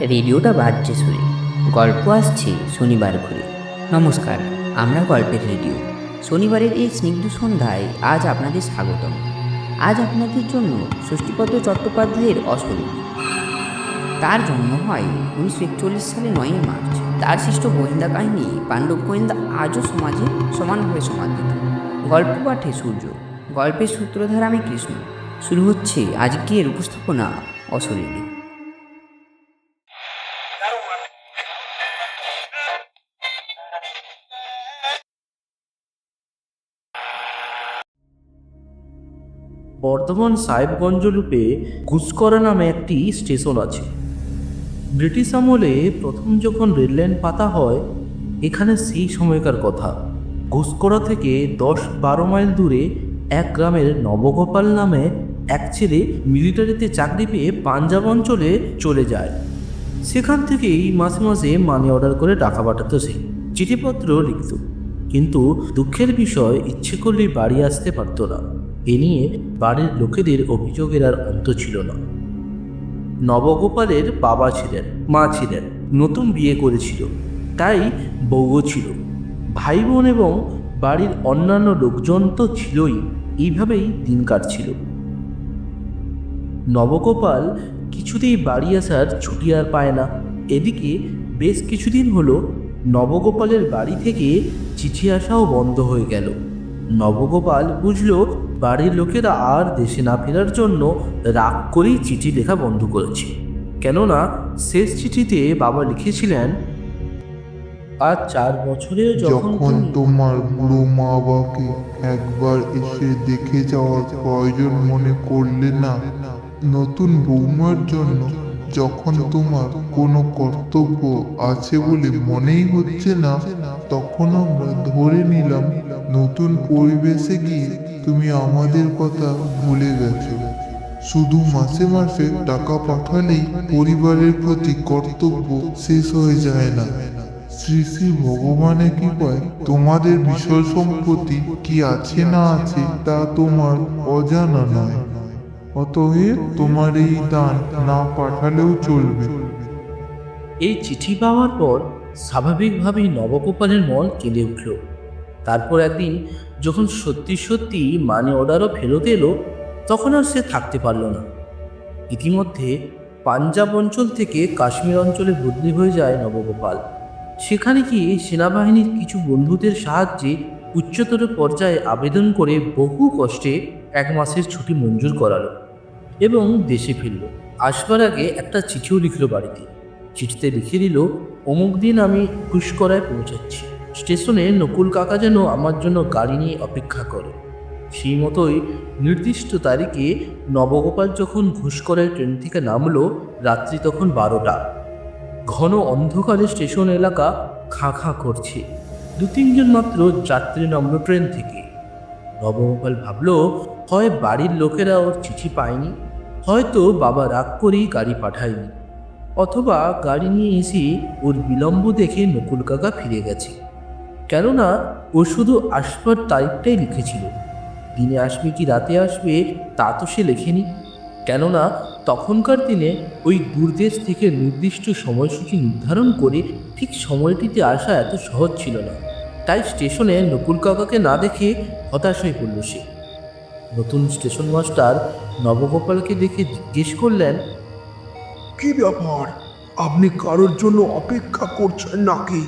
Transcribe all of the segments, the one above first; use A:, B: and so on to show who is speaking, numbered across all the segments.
A: রেডিওটা বাজছে শুনে। গল্প আসছে শনিবার ঘুরে। নমস্কার, আমরা গল্পের রেডিও। শনিবারের এই স্নিগ্ধ সন্ধ্যায় আজ আপনাদের স্বাগতম। আজ আপনাদের জন্য ষষ্ঠীপদ্র চট্টোপাধ্যায়ের অশরী তার জন্ম হয় উনিশশো একচল্লিশ সালে নয়ই মার্চ। তার সৃষ্ট গোয়েন্দা কাহিনী পাণ্ডব গোয়েন্দা আজও সমাজে সমানভাবে সমাদৃত। গল্প পাঠে সূর্য, গল্পের সূত্রধার আমি কৃষ্ণ। শুরু হচ্ছে আজকের উপস্থাপনা অশরীরী।
B: বর্ধমান সাহেবগঞ্জ লুপে ঘুষকরা নামে একটি স্টেশন আছে। ব্রিটিশ আমলে প্রথম যখন রেললাইন পাতা হয়, এখানে সেই সময়কার কথা। ঘুষকরা থেকে দশ বারো মাইল দূরে এক গ্রামের নবগোপাল নামে এক ছেলে মিলিটারিতে চাকরি পেয়ে পাঞ্জাব অঞ্চলে চলে যায়। সেখান থেকেই মাসে মাসে মানি অর্ডার করে টাকা পাঠাতো সে। চিঠিপত্র লিখত। কিন্তু দুঃখের বিষয়, ইচ্ছে করলেই বাড়ি আসতে পারতো না। এ নিয়ে বাড়ির লোকেদের অভিযোগের আর অন্ত ছিল না। নবগোপালের বাবা ছিলেন, মা ছিলেন, নতুন বিয়ে করেছিল, তাই বউও ছিল। ভাই বোন এবং বাড়ির অন্যান্য লোকজন তো ছিলই, এইভাবেই দিন কাটছিল। নবগোপাল কিছুতেই বাড়ি আসার ছুটি আর পায় না। এদিকে বেশ কিছুদিন হলো নবগোপালের বাড়ি থেকে চিঠি আসাও বন্ধ হয়ে গেল। নবগোপাল বুঝলো বাড়ির লোকেরা আর দেশে না ফেরার জন্য রাগ করেই চিঠি লেখা বন্ধ করেছে। কেননা শেষ চিঠিতে বাবা লিখেছিলেন আর চার বছরেও যখন
C: তোমার বুড়ো মা বাবাকে একবার এসে দেখে যাওয়ার প্রয়োজন মনে করলে না নতুন বৌমার জন্য যখন তোমার কোনো কর্তব্য আছে বলে মনেই হচ্ছে না তখন আমরা ধরে নিলাম নতুন পরিবেশে গিয়ে তুমি আমাদের কথা ভুলে গেছো। শুধু মাসে মাসে টাকা পাঠালেই পরিবারের প্রতি কর্তব্য শেষ হয়ে যায় না। শ্রী শ্রী ভগবানের কৃপায় তোমাদের বিষয় সম্পত্তি কি আছে না আছে তা তোমার অজানা নয়। অতএব তোমার এই দান না পাঠালেও চলবে।
B: এই চিঠি পাওয়ার পর স্বাভাবিকভাবেই নবগোপালের মন কেঁদে উঠল। তারপর একদিন যখন সত্যি সত্যি মানি অর্ডারও ফেরত এলো, তখন আর সে থাকতে পারল না। ইতিমধ্যে পাঞ্জাব অঞ্চল থেকে কাশ্মীর অঞ্চলে বদলি হয়ে যায় নবগোপাল। সেখানে গিয়ে সেনাবাহিনীর কিছু বন্ধুদের সাহায্যে উচ্চতর পর্যায়ে আবেদন করে বহু কষ্টে এক মাসের ছুটি মঞ্জুর করালো এবং দেশে ফিরল। আসবার আগে একটা চিঠিও লিখল বাড়িতে। চিঠিতে লিখে দিল, অমুক দিন আমি পুষ্করায় পৌঁছাচ্ছি। স্টেশনে নকুল কাকা যেন আমার জন্য গাড়ি নিয়ে অপেক্ষা করে। সেই মতোই নির্দিষ্ট তারিখে নবগোপাল যখন ঘুষকরায় ট্রেন থেকে নামলো, রাত্রি তখন বারোটা। ঘন অন্ধকারে স্টেশন এলাকা খাঁ খাঁ করছে। দু তিনজন মাত্র যাত্রী নামলো ট্রেন থেকে। নবগোপাল ভাবল, হয় বাড়ির লোকেরা ওর চিঠি পায়নি? হয়তো বাবা রাগ করেই গাড়ি পাঠায়নি। অথবা গাড়ি নিয়ে এসে ওর বিলম্ব দেখে নকুল কাকা ফিরে গেছে। কেননা ও শুধু আসবার তারিখটাই লিখেছিল। দিনে আসবে কি রাতে আসবে তা তো সে লেখেনি। কেননা তখনকার দিনে ওই দূরদেশ থেকে নির্দিষ্ট সময়সূচি নির্ধারণ করে ঠিক সময়টিতে আসা এত সহজ ছিল না। তাই স্টেশনে নকুল কাকাকে না দেখে হতাশ হয়ে পড়ল সে। নতুন স্টেশন মাস্টার নবগোপালকে দেখে জিজ্ঞেস করলেন
D: কি ব্যাপার? আপনি কারোর জন্য অপেক্ষা করছেন নাকি?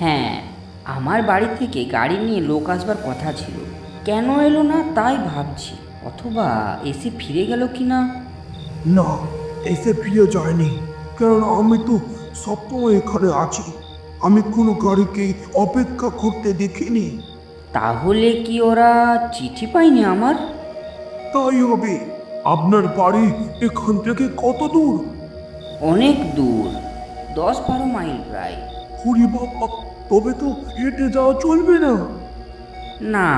A: হ্যাঁ আমার বাড়ি থেকে গাড়ি নিয়ে লোক আসবার কথা ছিল। কেন এলো না তাই ভাবছি অথবা এসে ফিরে গেল কি না
D: না এসে ফিরে যায়নি। কারণ আমি তো সবসময় এখানে আছি। আমি কোনো গাড়িকে অপেক্ষা করতে দেখিনি।
A: তাহলে কি ওরা চিঠি পায়নি আমার?
D: তাই হবে। আপনার বাড়ি এখান থেকে কত দূর?
A: অনেক দূর দশ বারো মাইল প্রায়।
D: হরি বাবা তবে তো হেঁটে যাওয়া চলবে না।
A: না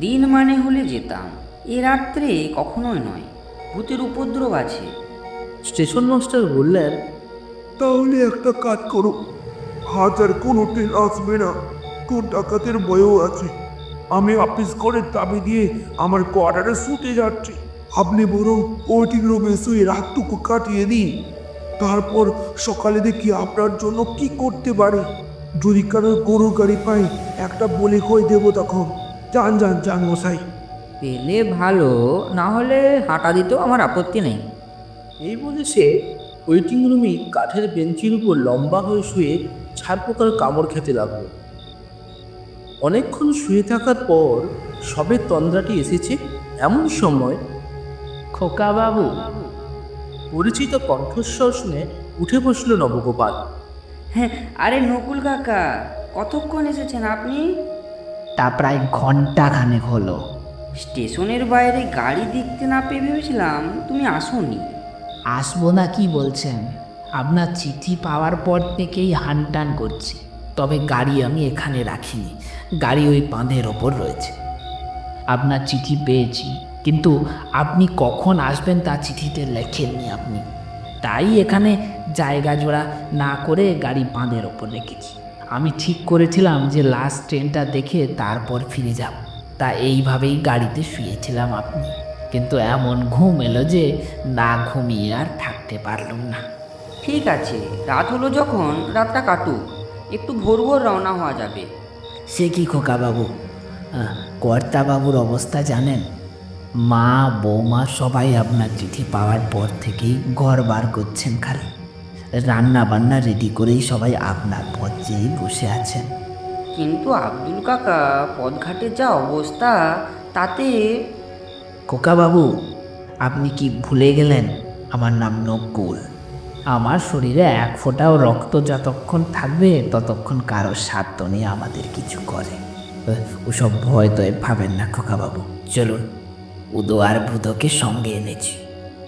A: দিন মানে হলে যেতাম। এ রাত্রে কখনোই নয় ভূতের উপদ্রব আছে।
B: স্টেশন মাস্টার বললেন
D: তাহলে একটা কাজ করো হাজার কোনো ট্রেন আসবে না কোন ডাকাতের বয়ও আছে। আমি অফিস করে দাবি দিয়ে আমার কোয়ার্টারে শুতে যাচ্ছি। আপনি বরং ওয়েটিং রুমে শুয়ে রাতটুকু কাটিয়ে দিন। তারপর সকালে দেখি আপনার জন্য কি করতে পারে। যদি কারোর গরুর গাড়ি পাই একটা বলি কই দেবো তখন। যান যান যান মশাই।
A: পেলে ভালো না হলে হাঁটা দিতেও আমার আপত্তি নেই।
B: এই বলে সে ওয়েটিং রুমে কাঠের বেঞ্চির উপর লম্বা হয়ে শুয়ে ছাড় পোকার কামড় খেতে লাগল। অনেকক্ষণ শুয়ে থাকার পর সবে তন্দ্রাটি এসেছে এমন সময়।
A: খোকা বাবু
B: পরিচিত কণ্ঠস্বর শুনে উঠে বসল নবগোপাল।
A: হ্যাঁ আরে নকুল কাকা কতক্ষণ এসেছেন আপনি?
E: তা প্রায় ঘণ্টা খানেক হলো।
A: স্টেশনের বাইরে গাড়ি দেখতে না পেয়ে ভেবেছিলাম তুমি আসোনি।
E: আসব না কি বলছেন? আপনার চিঠি পাওয়ার পর থেকেই হানটান করছি। তবে গাড়ি আমি এখানে রাখিনি। গাড়ি ওই বাঁধের ওপর রয়েছে। আপনার চিঠি পেয়েছি। কিন্তু আপনি কখন আসবেন তা চিঠিতে লেখেননি আপনি? তাই এখানে জায়গা জোড়া না করে গাড়ি বাঁধের ওপর রেখেছি। আমি ঠিক করেছিলাম যে লাস্ট ট্রেনটা দেখে তারপর ফিরে যাব। তা এইভাবেই গাড়িতে শুয়েছিলাম আপনি। কিন্তু এমন ঘুম এলো যে না ঘুমিয়ে আর থাকতে পারলাম না।
A: ঠিক আছে রাত হলো যখন রাতটা কাটুক। একটু ভোর ভোর রওনা হওয়া যাবে।
E: সে কি খোকা বাবু কর্তা বাবুর অবস্থা জানেন? মা বৌমা সবাই আপনার চিঠি পাওয়ার পর থেকেই ঘর বার করছেন খালি। রান্না বান্না রেডি করেই সবাই আপনার পথ চেয়েই বসে আছেন।
A: কিন্তু আব্দুল কাকা পদঘাটের যা অবস্থা তাতে
E: বাবু আপনি কি ভুলে গেলেন? আমার নাম নকুল। আমার শরীরে এক ফোঁটাও রক্ত যতক্ষণ থাকবে ততক্ষণ কারোর স্বার্থ নিয়ে আমাদের কিছু করে। ওসব ভয় তো ভাবেন না বাবু চলুন। উদো আর বুধোকে সঙ্গে এনেছি।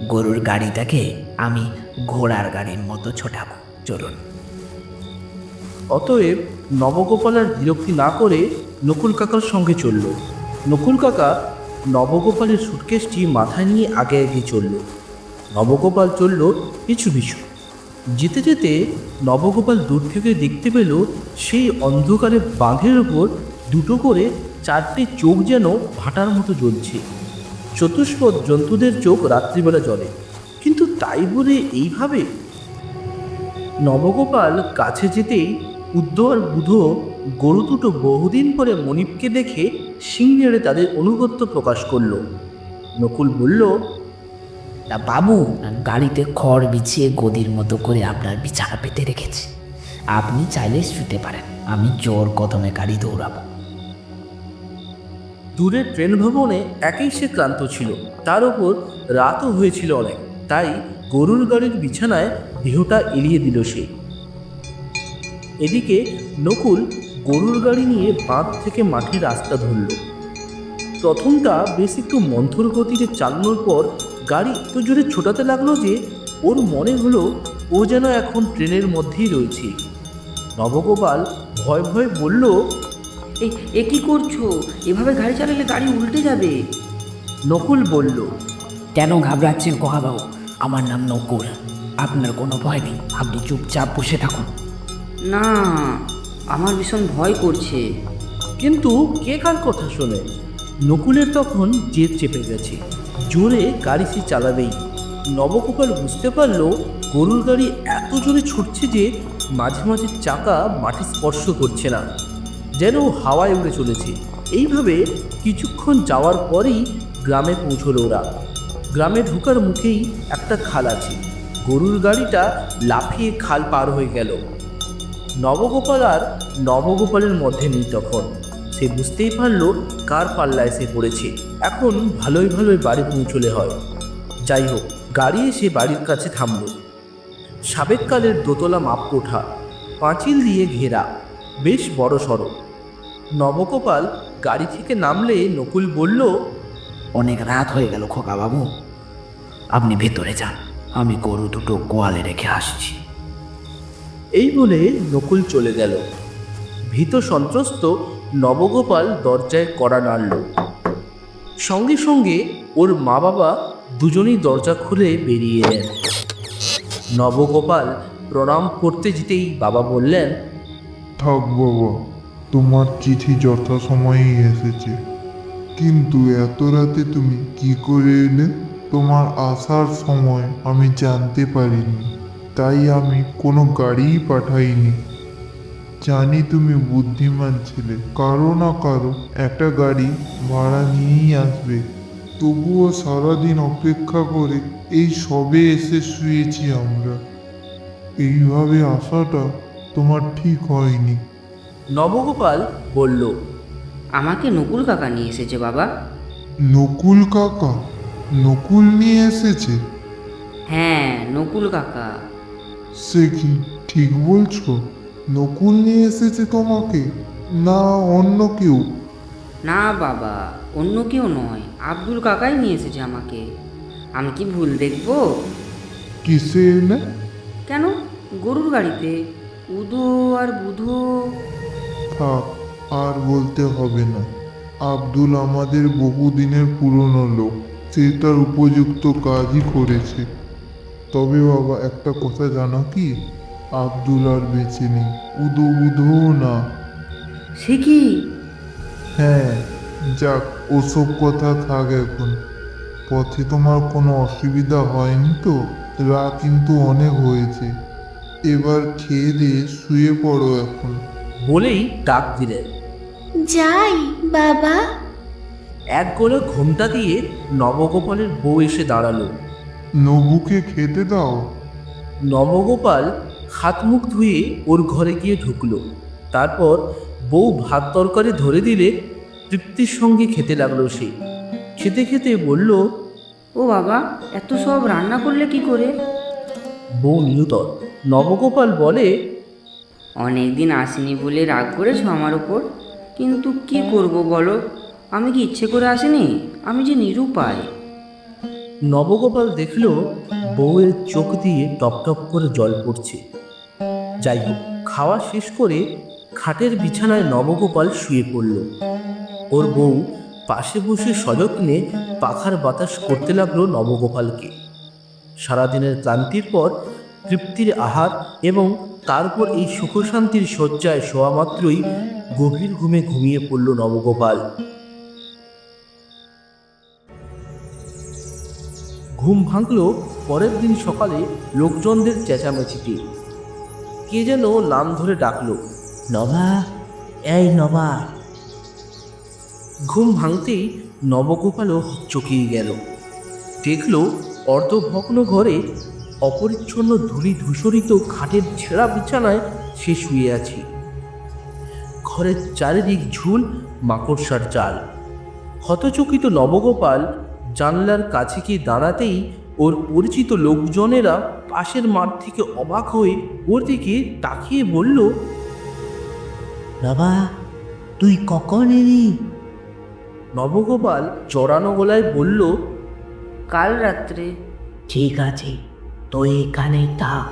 E: গরুর গাড়িটাকে আমি ঘোড়ার গাড়ির মতো ছোটাব। চলুন।
B: অতএব নবগোপাল আর বিরক্তি না করে নকুল কাকার সঙ্গে চলল। নকুল কাকা নবগোপালের সুটকেসটি মাথায় নিয়ে আগে আগে চলল। নবগোপাল চলল পিছু পিছু। যেতে যেতে নবগোপাল দূর থেকে দেখতে পেল সেই অন্ধকারে বাঁধের ওপর দুটো করে চারটে চোখ যেন ভাটার মতো জ্বলছে। চতুষ্পদ জন্তুদের চোখ রাত্রিবেলা জ্বলে। কিন্তু তাই বলে এইভাবে? নবগোপাল কাছে যেতেই উদ্ধ আর বুধো গরু দুটো বহুদিন পরে মনিপকে দেখে নেড়ে তাদের অনুগত্য প্রকাশ করল। নকুল বলল
E: না বাবু, গাড়িতে খড় বিছিয়ে গদির মতো করে আপনার বিছানা পেতে রেখেছি। আপনি চাইলে শুতে পারেন। আমি জোর কদমে গাড়ি দৌড়াবো।
B: দূরের ট্রেন ভবনে একেই সে ক্লান্ত ছিল। তার ওপর রাতও হয়েছিল অনেক। তাই গরুর গাড়ির বিছানায় দেহটা এড়িয়ে দিল সে। এদিকে নকুল গরুর গাড়ি নিয়ে বাঁধ থেকে মাঠে রাস্তা ধরল। প্রথমটা বেশ একটু মন্থর গতিতে চালানোর পর গাড়ি এত জোরে ছোটাতে লাগল যে ওর মনে হলো ও যেন এখন ট্রেনের মধ্যেই রয়েছে। নবগোপাল ভয় ভয় বলল
A: এ এ কি করছ? এভাবে গাড়ি চালালে গাড়ি উল্টে যাবে।
B: নকুল বলল
E: কেন ঘাবড়াচ্ছেন কহাবাবু? আমার নাম নকুল। আপনার কোনো ভয় নেই। আপনি চুপচাপ বসে থাকুন।
A: না আমার ভীষণ ভয় করছে।
B: কিন্তু কে কার কথা শোনে? নকুলের তখন জেদ চেপে গেছে। জোরে গাড়ি সে চালাবেই। নবগোপাল বুঝতে পারল গরুর গাড়ি এত জোরে ছুটছে যে মাঝে মাঝে চাকা মাটি স্পর্শ করছে না। যেন হাওয়ায় উড়ে চলেছে। এইভাবে কিছুক্ষণ যাওয়ার পরেই গ্রামে পৌঁছলো ওরা। গ্রামে ঢোকার মুখেই একটা খাল আছে। গরুর গাড়িটা লাফিয়ে খাল পার হয়ে গেল। নবগোপাল আর নবগোপালের মধ্যে নেই তখন। সে বুঝতেই পারল কার পাল্লায় সে পড়েছে। এখন ভালোই ভালোই বাড়ি পৌঁছলে হয়। যাই হোক, গাড়ি এসে বাড়ির কাছে থামল। সাবেককালের দোতলা মাপকোঠা, পাঁচিল দিয়ে ঘেরা, বেশ বড় সড়ো নবগোপাল গাড়ি থেকে নামলে নকুল বলল
E: অনেক রাত হয়ে গেল খোকা বাবু আপনি ভেতরে যান আমি গরু দুটো গোয়ালে রেখে আসছি।
B: এই বলে নকুল চলে গেল। ভীত সন্ত্রস্ত নবগোপাল দরজায় কড়া নাড়ল। সঙ্গে সঙ্গে ওর মা বাবা দুজনেই দরজা খুলে বেরিয়ে এলেন। নবগোপাল প্রণাম করতে যেতেই বাবা বললেন
C: থাক বাবা তোমার চিঠি যথাসময়েই এসেছে। কিন্তু এত রাতে তুমি কি করে এলে? তোমার আসার সময় আমি জানতে পারিনি।
E: তাই আমি কোনো গাড়িই পাঠাইনি। জানি তুমি বুদ্ধিমান ছেলে। কারও না কারও একটা গাড়ি ভাড়া নিয়েই আসবে। তবুও সারাদিন অপেক্ষা করে এই সবে এসে শুয়েছি আমরা। এইভাবে আসাটা তোমার ঠিক হয়নি।
B: নবগোপাল বলল
A: আমাকে নকুল কাকা নিয়ে এসেছে বাবা।
E: নকুল কাকা? নকুল নিয়ে এসেছে?
A: হ্যাঁ নকুল কাকা।
E: সে কি ঠিক বলছো? নকুল নিয়ে এসেছে তোমাকে? না অন্য কেউ?
A: না বাবা অন্য কেউ নয়। আব্দুল কাকাই নিয়ে এসেছে আমাকে। আমি কি ভুল দেখব?
E: কিসে এনে
A: কেন? গরুর গাড়িতে। উদো আর বুধো।
E: থাক আর বলতে হবে না। আব্দুল আমাদের বহুদিনের পুরনো লোক সে তার উপযুক্ত কাজই করেছে। তবে বাবা একটা কথা জানো কি? আব্দুল আর বেঁচে নেই। উদো বুধও না।
A: সে কি?
E: হ্যাঁ যাক ওসব কথা থাক এখন। পথে তোমার কোনো অসুবিধা হয়নি তো? রাত কিন্তু অনেক হয়েছে। এবার খেয়ে দিয়ে শুয়ে পড়ো এখন।
B: বলেই ডাক দিলেন
F: যাই বাবা।
B: এক গোলে ঘুমটা দিয়ে নবগোপালের বউ এসে দাঁড়াল।
E: নবুকে খেতে দাও।
B: নবগোপাল হাত মুখ ধুয়ে ওর ঘরে গিয়ে ঢুকলো। তারপর বউ ভাত তরকারি ধরে দিলে তৃপ্তির সঙ্গে খেতে লাগল সে। খেতে খেতে বলল
A: ও বাবা এত সব রান্না করলে কি করে?
B: বউ নিরুতর নবগোপাল বলে
A: অনেক দিন আসিনি বলে রাগ করেছ আমার ওপর কিন্তু কি করব বলো? আমি কি ইচ্ছে করে আসিনি? আমি যে নিরুপায়।
B: নবগোপাল দেখল বউয়ের চোখ দিয়ে টপ টপ করে জল পড়ছে। যাই হোক, খাওয়া শেষ করে খাটের বিছানায় নবগোপাল শুয়ে পড়ল। ওর বউ পাশে বসে সযত্নে পাখার বাতাস করতে লাগল নবগোপালকে। সারাদিনের ক্লান্তির পর তৃপ্তির আহার এবং তারপর এই সুখশান্তির শয্যায় শোয়া মাত্রই গভীর ঘুমে ঘুমিয়ে পড়ল নবগোপাল। ঘুম ভাঙল পরের দিন সকালে লোকজনদের চেঁচামেচিতে। কে যেন নাম ধরে ডাকলো, নবা, এই নবা। ঘুম ভাঙতেই নবগোপালও চকিয়ে গেল। দেখল অর্ধভগ্ন ঘরে অপরিচ্ছন্ন ধুলি ধূসরিত খাটের ছেঁড়া বিছানায় সে শুয়ে আছে। ঘরের চারিদিক ঝুল মাকড়সার জাল হতচকিত নবগোপাল জানলার কাছে গিয়ে দাঁড়াতেই ওর পরিচিত লোকজনেরা পাশের মাঠ থেকে অবাক হয়ে ওর দিকে তাকিয়ে বলল
G: বাবা তুই কখন এলি?
B: নবগোপাল চড়ানো গলায় বলল
A: কাল রাত্রে।
G: ঠিক আছে তুই এখানে থাক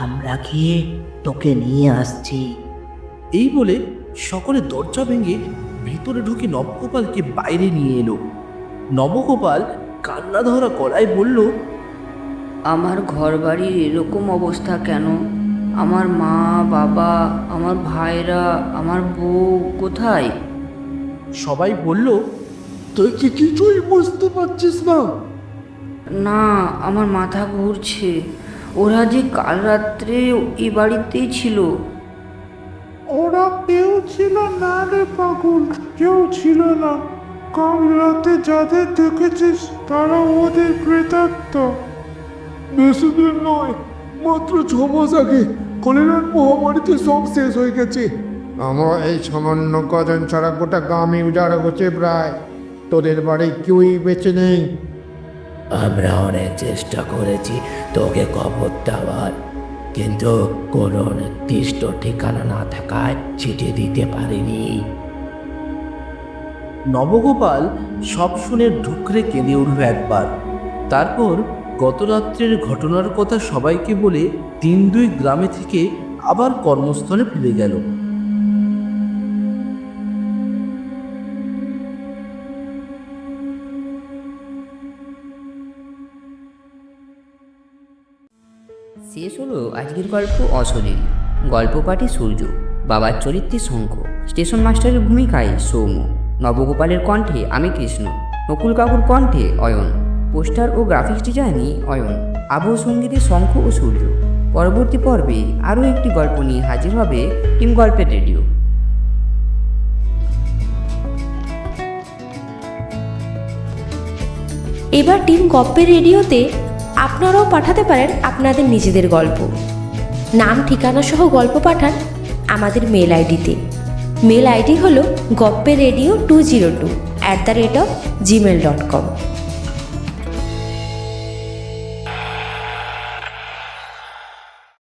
G: আমরা গিয়ে তোকে নিয়ে আসছি?
B: এই বলে সকলে দরজা ভেঙে ভিতরে ঢুকে নবগোপালকে বাইরে নিয়ে এলো। নবগোপাল কান্না ধরা গলায় বলল
A: আমার ঘর বাড়ির এরকম অবস্থা কেন? আমার মা বাবা আমার ভাইরা আমার বউ কোথায়?
B: সবাই বলল
D: তুই কি কিছুই বুঝতে পারছিস না
A: না আমার মাথা ঘুরছে। ওরা যে কাল রাত্রে এই বাড়িতেই ছিল।
E: ওরা কেউ ছিল না রে পাগল কেউ ছিল না। কাল রাতে যাদের দেখেছিস তারা ওদের প্রেতাত্মা
D: বেশি দিন নয় মাত্র ছ মাস আগে কলেরার মহামারীতে সব শেষ হয়ে গেছে।
H: আমার এই সামান্য কজন ছাড়া গোটা গ্রামে উজাড় হচ্ছে প্রায়। তোদের বাড়ি কেউই বেঁচে নেই।
G: আমরা অনেক চেষ্টা করেছি, তোকে কবর দেওয়ার। কিন্তু কোনো নির্দিষ্ট ঠিকানা না থাকায় চিঠি দিতে পারিনি।
B: নবগোপাল সব শুনে ঢুকরে কেঁদে উঠল একবার। তারপর গত রাত্রের ঘটনার কথা সবাইকে বলে তিন দুই গ্রামে থেকে আবার কর্মস্থলে ফিরে গেল।
A: হলো আজকের গল্প অশরীর গল্প পাঠে সূর্য, বাবার চরিত্রে শঙ্খ, স্টেশন মাস্টারের ভূমিকায় সৌম্য, নবগোপালের কণ্ঠে আমি কৃষ্ণ, নকুল কাকুর কণ্ঠে অয়ন, পোস্টার ও গ্রাফিক্স ডিজাইনই অয়ন, আবহ সঙ্গীতে শঙ্খ ও সূর্য। পরবর্তী পর্বে আরও একটি গল্প নিয়ে হাজির হবে টিম গল্পের রেডিও।
I: এবার টিম গপ্পের রেডিওতে আপনারাও পাঠাতে পারেন আপনাদের নিজেদের গল্প। নাম, ঠিকানা সহ গল্প পাঠান আমাদের মেল আইডিতে। মেল আইডি হলো গপ্পে radio two zero two at the rate of Gmail dot com